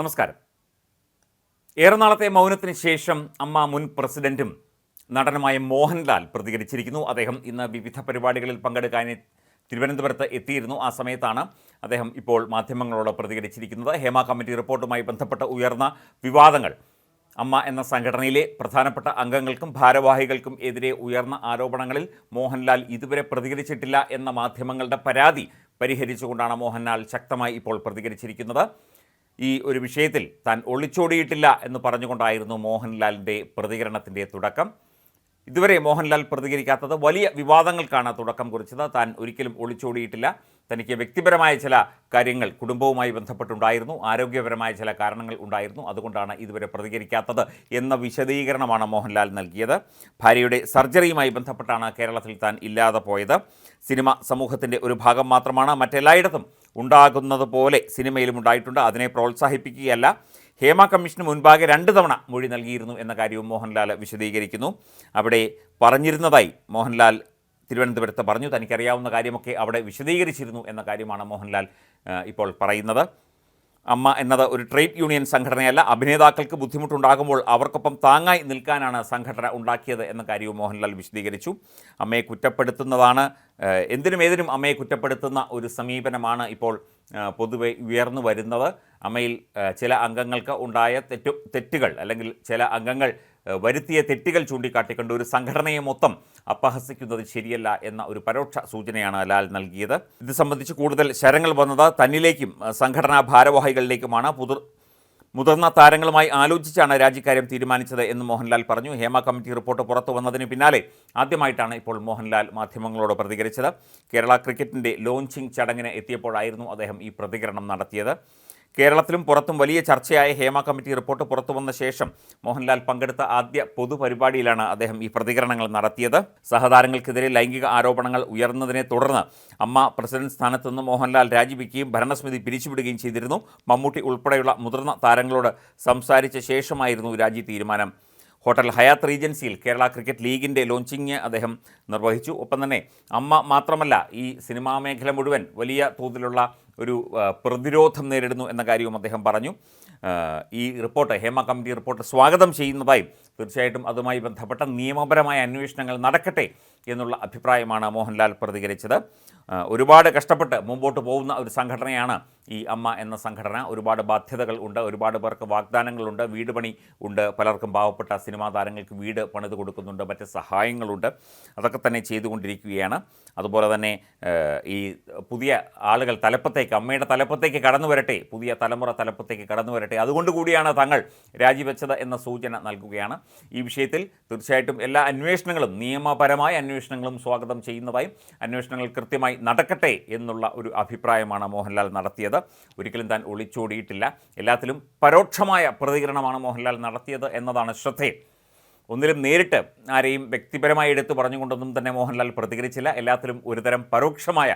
നമസ്കാരം. ഏറെ നാളത്തെ മൗനത്തിന് ശേഷം അമ്മ മുൻ പ്രസിഡന്റും നടനുമായ മോഹൻലാൽ പ്രതികരിച്ചിരിക്കുന്നു. അദ്ദേഹം ഇന്ന് വിവിധ പരിപാടികളിൽ പങ്കെടുക്കാൻ തിരുവനന്തപുരത്ത് എത്തിയിരുന്നു. ആ സമയത്താണ് അദ്ദേഹം ഇപ്പോൾ മാധ്യമങ്ങളോട് പ്രതികരിച്ചിരിക്കുന്നത്. ഹേമ കമ്മിറ്റി റിപ്പോർട്ടുമായി ബന്ധപ്പെട്ട ഉയർന്ന വിവാദങ്ങൾ. അമ്മ എന്ന സംഘടനയിലെ പ്രധാനപ്പെട്ട അംഗങ്ങൾക്കും ഭാരവാഹികൾക്കും എതിരെ ഉയർന്ന ആരോപണങ്ങളിൽ മോഹൻലാൽ ഇതുവരെ പ്രതികരിച്ചിട്ടില്ല എന്ന മാധ്യമങ്ങളുടെ പരാതി പരിഹരിച്ചുകൊണ്ടാണ് മോഹൻലാൽ ശക്തമായി ഇപ്പോൾ പ്രതികരിച്ചിരിക്കുന്നത്. ഈ ഒരു വിഷയത്തിൽ താൻ ഒളിച്ചോടിയിട്ടില്ല എന്ന് പറഞ്ഞുകൊണ്ടായിരുന്നു മോഹൻലാലിന്റെ പ്രതികരണത്തിന്റെ തുടക്കം. ഇതുവരെ മോഹൻലാൽ പ്രതികരിക്കാത്തത് വലിയ വിവാദങ്ങൾക്കാണ് തുടക്കം കുറിച്ചത്. താൻ ഒരിക്കലും ഒളിച്ചോടിയിട്ടില്ല. തനിക്ക് വ്യക്തിപരമായ ചില കാര്യങ്ങൾ കുടുംബവുമായി ബന്ധപ്പെട്ടുണ്ടായിരുന്നു. ആരോഗ്യപരമായ ചില കാരണങ്ങൾ ഉണ്ടായിരുന്നു. അതുകൊണ്ടാണ് ഇതുവരെ പ്രതികരിക്കാത്തത് എന്ന വിശദീകരണമാണ് മോഹൻലാൽ നൽകിയത്. ഭാര്യയുടെ സർജറിയുമായി ബന്ധപ്പെട്ടാണ് കേരളത്തിൽ താൻ ഇല്ലാതെ പോയത്. സിനിമ സമൂഹത്തിന്റെ ഒരു ഭാഗം മാത്രമാണ്. മറ്റെല്ലായിടത്തും ഉണ്ടാകുന്നത് പോലെ സിനിമയിലും ഉണ്ടായിട്ടുണ്ട്. അതിനെ പ്രോത്സാഹിപ്പിക്കുകയല്ല. ഹേമ കമ്മീഷന് മുൻപാകെ രണ്ട് തവണ മൊഴി നൽകിയിരുന്നു എന്ന കാര്യവും മോഹൻലാൽ വിശദീകരിക്കുന്നു. അവിടെ പറഞ്ഞിരുന്നതായി മോഹൻലാൽ തിരുവനന്തപുരത്ത് പറഞ്ഞു. തനിക്കറിയാവുന്ന കാര്യമൊക്കെ അവിടെ വിശദീകരിച്ചിരുന്നു എന്ന കാര്യമാണ് മോഹൻലാൽ ഇപ്പോൾ പറയുന്നത്. അമ്മ എന്നത് ഒരു ട്രേഡ് യൂണിയൻ സംഘടനയല്ല. അഭിനേതാക്കൾക്ക് ബുദ്ധിമുട്ടുണ്ടാകുമ്പോൾ അവർക്കൊപ്പം താങ്ങായി നിൽക്കാനാണ് സംഘടന ഉണ്ടാക്കിയത് എന്ന കാര്യവും മോഹൻലാൽ വിശദീകരിച്ചു. അമ്മയെ കുറ്റപ്പെടുത്തുന്നതാണ് എന്തിനും ഏതിനും അമ്മയെ കുറ്റപ്പെടുത്തുന്ന ഒരു സമീപനമാണ് ഇപ്പോൾ പൊതുവെ ഉയർന്നു വരുന്നത്. അമ്മയിൽ ചില അംഗങ്ങൾക്ക് ഉണ്ടായ തെറ്റു തെറ്റുകൾ അല്ലെങ്കിൽ ചില അംഗങ്ങൾ വരുത്തിയ തെറ്റുകൾ ചൂണ്ടിക്കാട്ടിക്കൊണ്ട് ഒരു സംഘടനയെ മൊത്തം അപഹസിക്കുന്നത് ശരിയല്ല എന്ന ഒരു പരോക്ഷ സൂചനയാണ് ലാൽ നൽകിയത്. ഇത് സംബന്ധിച്ച് കൂടുതൽ ശരങ്ങൾ വന്നത് തന്നിലേക്കും സംഘടനാ ഭാരവാഹികളിലേക്കുമാണ്. പുതിർ മുതിർന്ന താരങ്ങളുമായി ആലോചിച്ചാണ് രാജിക്കാര്യം തീരുമാനിച്ചത് എന്ന് മോഹൻലാൽ പറഞ്ഞു. ഹേമ കമ്മിറ്റി റിപ്പോർട്ട് പുറത്തു വന്നതിന് പിന്നാലെ ആദ്യമായിട്ടാണ് ഇപ്പോൾ മോഹൻലാൽ മാധ്യമങ്ങളോട് പ്രതികരിച്ചത്. കേരള ക്രിക്കറ്റിന്റെ ലോഞ്ചിങ് ചടങ്ങിന് എത്തിയപ്പോഴായിരുന്നു അദ്ദേഹം ഈ പ്രതികരണം നടത്തിയത്. കേരളത്തിലും പുറത്തും വലിയ ചർച്ചയായ. ഹേമ കമ്മിറ്റി റിപ്പോർട്ട് പുറത്തു വന്ന ശേഷം മോഹൻലാൽ പങ്കെടുത്ത ആദ്യ പൊതുപരിപാടിയിലാണ് അദ്ദേഹം ഈ പ്രതികരണങ്ങൾ നടത്തിയത്. സഹതാരങ്ങൾക്കെതിരെ ലൈംഗിക ആരോപണങ്ങൾ ഉയർന്നതിനെ തുടർന്ന് അമ്മ പ്രസിഡന്റ് സ്ഥാനത്ത് നിന്ന് മോഹൻലാൽ രാജിവെക്കുകയും ഭരണസമിതി പിരിച്ചുവിടുകയും ചെയ്തിരുന്നു. മമ്മൂട്ടി ഉൾപ്പെടെയുള്ള മുതിർന്ന താരങ്ങളോട് സംസാരിച്ച ശേഷമായിരുന്നു രാജി തീരുമാനം. ഹോട്ടൽ ഹയാത്ത് റീജൻസിയിൽ കേരള ക്രിക്കറ്റ് ലീഗിന്റെ ലോഞ്ചിങ് അദ്ദേഹം നിർവഹിച്ചു. ഒപ്പം തന്നെ അമ്മ മാത്രമല്ല ഈ സിനിമാ മേഖല മുഴുവൻ വലിയ തോതിലുള്ള ഒരു പ്രതിരോധം നേരിടുന്നു എന്ന കാര്യവും അദ്ദേഹം പറഞ്ഞു. ഈ റിപ്പോർട്ട് ഹേമ കമ്മിറ്റി റിപ്പോർട്ട് സ്വാഗതം ചെയ്യുന്നതായും തീർച്ചയായിട്ടും അതുമായി ബന്ധപ്പെട്ട നിയമപരമായ അന്വേഷണങ്ങൾ നടക്കട്ടെ എന്നുള്ള അഭിപ്രായമാണ് മോഹൻലാൽ പ്രതികരിച്ചത്. ഒരുപാട് കഷ്ടപ്പെട്ട് മുമ്പോട്ട് പോകുന്ന ഒരു സംഘടനയാണ് ഈ അമ്മ എന്ന സംഘടന. ഒരുപാട് ബാധ്യതകൾ ഉണ്ട് ഒരുപാട് പേർക്ക് വാഗ്ദാനങ്ങളുണ്ട് വീട് പണി ഉണ്ട് പലർക്കും പാവപ്പെട്ട സിനിമാ താരങ്ങൾക്ക് വീട് പണിത് കൊടുക്കുന്നുണ്ട് മറ്റ് സഹായങ്ങളുണ്ട്. അതൊക്കെ തന്നെ ചെയ്തുകൊണ്ടിരിക്കുകയാണ്. അതുപോലെ തന്നെ ഈ പുതിയ ആളുകൾ തലപ്പത്തേക്ക് അമ്മയുടെ തലപ്പത്തേക്ക് കടന്നു വരട്ടെ പുതിയ തലമുറ തലപ്പത്തേക്ക് കടന്നു വരട്ടെ. അതുകൊണ്ട് കൂടിയാണ് തങ്ങൾ രാജിവെച്ചത് എന്ന സൂചന നൽകുകയാണ് ഈ വിഷയത്തിൽ. തീർച്ചയായിട്ടും എല്ലാ അന്വേഷണങ്ങളും നിയമപരമായ അന്വേഷണങ്ങളും സ്വാഗതം ചെയ്യുന്നതായും അന്വേഷണങ്ങൾ കൃത്യമായി നടക്കട്ടെ എന്നുള്ള ഒരു അഭിപ്രായമാണ് മോഹൻലാൽ നടത്തിയത്. ഒരിക്കലും താൻ ഒളിച്ചോടിയിട്ടില്ല. എല്ലാത്തിലും പരോക്ഷമായ പ്രതികരണമാണ് മോഹൻലാൽ നടത്തിയത് എന്നതാണ് ശ്രദ്ധേയം. ഒന്നിലും നേരിട്ട് ആരെയും വ്യക്തിപരമായി എടുത്തു പറഞ്ഞുകൊണ്ടൊന്നും തന്നെ മോഹൻലാൽ പ്രതികരിച്ചില്ല. എല്ലാത്തിലും ഒരുതരം പരോക്ഷമായ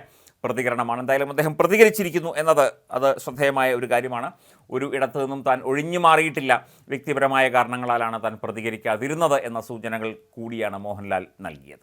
പ്രതികരണമാണ്. എന്തായാലും അദ്ദേഹം പ്രതികരിച്ചിരിക്കുന്നു എന്നത് അത് ശ്രദ്ധേയമായ ഒരു കാര്യമാണ്. ഒരു ഇടത്തു നിന്നും താൻ ഒഴിഞ്ഞു മാറിയിട്ടില്ല. വ്യക്തിപരമായ കാരണങ്ങളാലാണ് താൻ പ്രതികരിക്കാതിരുന്നത് എന്ന സൂചനകൾ കൂടിയാണ് മോഹൻലാൽ നൽകിയത്.